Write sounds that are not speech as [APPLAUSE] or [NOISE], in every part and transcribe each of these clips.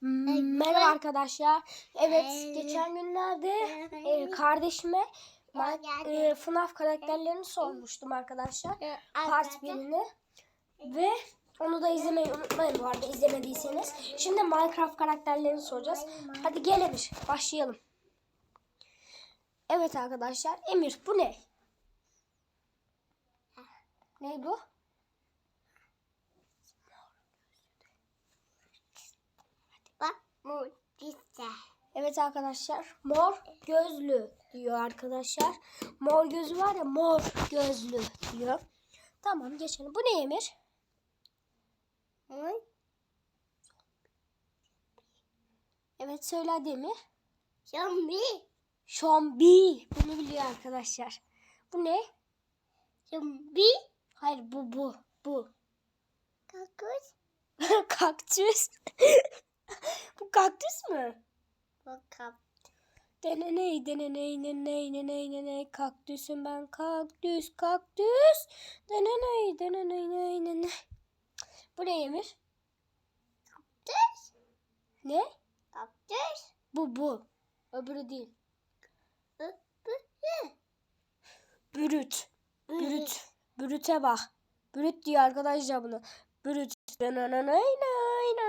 Hmm, Merhaba arkadaşlar. Evet, Ee, geçen günlerde e, ee, kardeşime geldi. e, FNAF karakterlerini sormuştum arkadaşlar. Part 1'ini. Ve onu da izlemeyi unutmayın bu arada izlemediyseniz. Şimdi Minecraft karakterlerini soracağız. Hadi gel Emir, başlayalım. Evet arkadaşlar, Emir bu ne? Ne bu? Güzel. Evet arkadaşlar mor gözlü diyor arkadaşlar. Mor gözü var ya mor gözlü diyor. Tamam geçelim. Bu ne Emir? Bu Evet söyle hadi Emir. zombi. Şombi. Bunu biliyor arkadaşlar. Bu ne? Zombi. Hayır bu bu. Bu. Kakus. kaktüs. [LAUGHS] bu kaktüs mü? Bu kap. Deneney deneney neney neney neney kaktüsüm ben kaktüs kaktüs. Deneney deneney neney neney. Bu ne Emir? Kaktüs. Ne? Kaktüs. Bu bu. Öbürü değil. Ne? Bürüt. Bürüt. Bürüte bak. Bürüt diyor arkadaşlar bunu. Bürüt. Nananay, nay,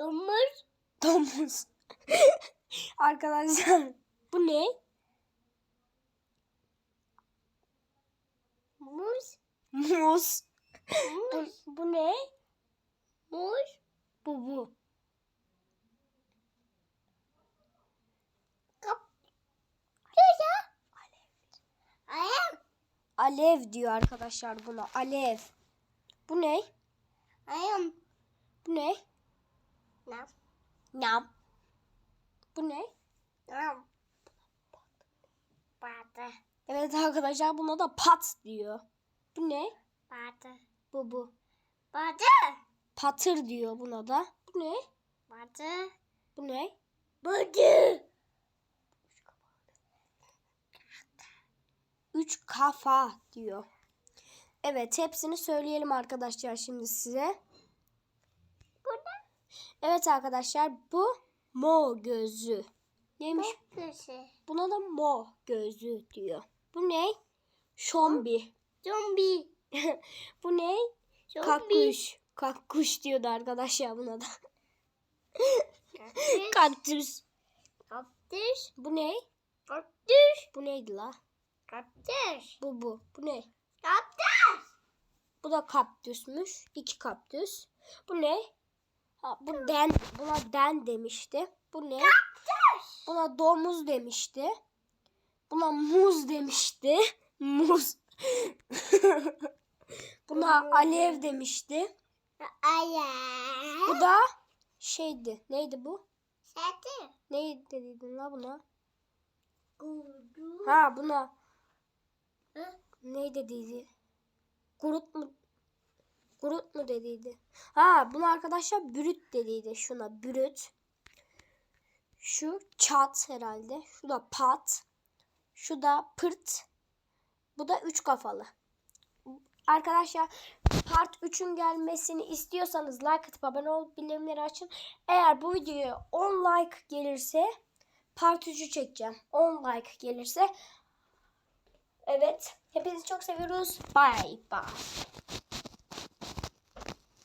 Domuz. Domuz. [LAUGHS] Arkadaşlar bu ne? Muz. Muz. Bu, bu ne? Muz. Bu bu. Ayağım. Alev diyor arkadaşlar buna. Alev. Bu ne? Ayağım. Bu ne? Ne? Nam. Bu ne? Ne? Batı. Evet arkadaşlar buna da pat diyor. Bu ne? Batı. Bu bu. Batı. Patır diyor buna da. Bu ne? Batı. Bu ne? Batı. Üç kafa diyor. Evet hepsini söyleyelim arkadaşlar şimdi size. Evet arkadaşlar bu mo gözü. Neymiş? Kaktüsü. Buna da mo gözü diyor. Bu ne? Şombi. Zombi. [LAUGHS] bu ne? Zombi. Kakkuş. Kakkuş diyordu arkadaşlar buna da. Kaktüs. Kaktüs. Bu ne? Kaktüs. Bu neydi la? Kaktüs. Bu bu. Bu ne? Kaktüs. Bu da kaktüsmüş. İki kaktüs. Bu ne? Ha, bu den. Buna den demişti. Bu ne? Buna domuz demişti. Buna muz demişti. [LAUGHS] Muz. [LAUGHS] Buna alev demişti. Ayağı. Bu da şeydi. Neydi bu? Seti. Neydi dedin la buna? Kudu. Ha buna Hı? ne dediydi? Kurut mu? Kurut mu dediydi? Ha bunu arkadaşlar bürüt dediydi. Şuna bürüt. Şu çat herhalde. Şu da pat. Şu da pırt. Bu da üç kafalı. Arkadaşlar part 3'ün gelmesini istiyorsanız like atıp abone olup bildirimleri açın. Eğer bu videoya 10 like gelirse part 3'ü çekeceğim. 10 like gelirse. Evet. Hepinizi çok seviyoruz. Bye bye.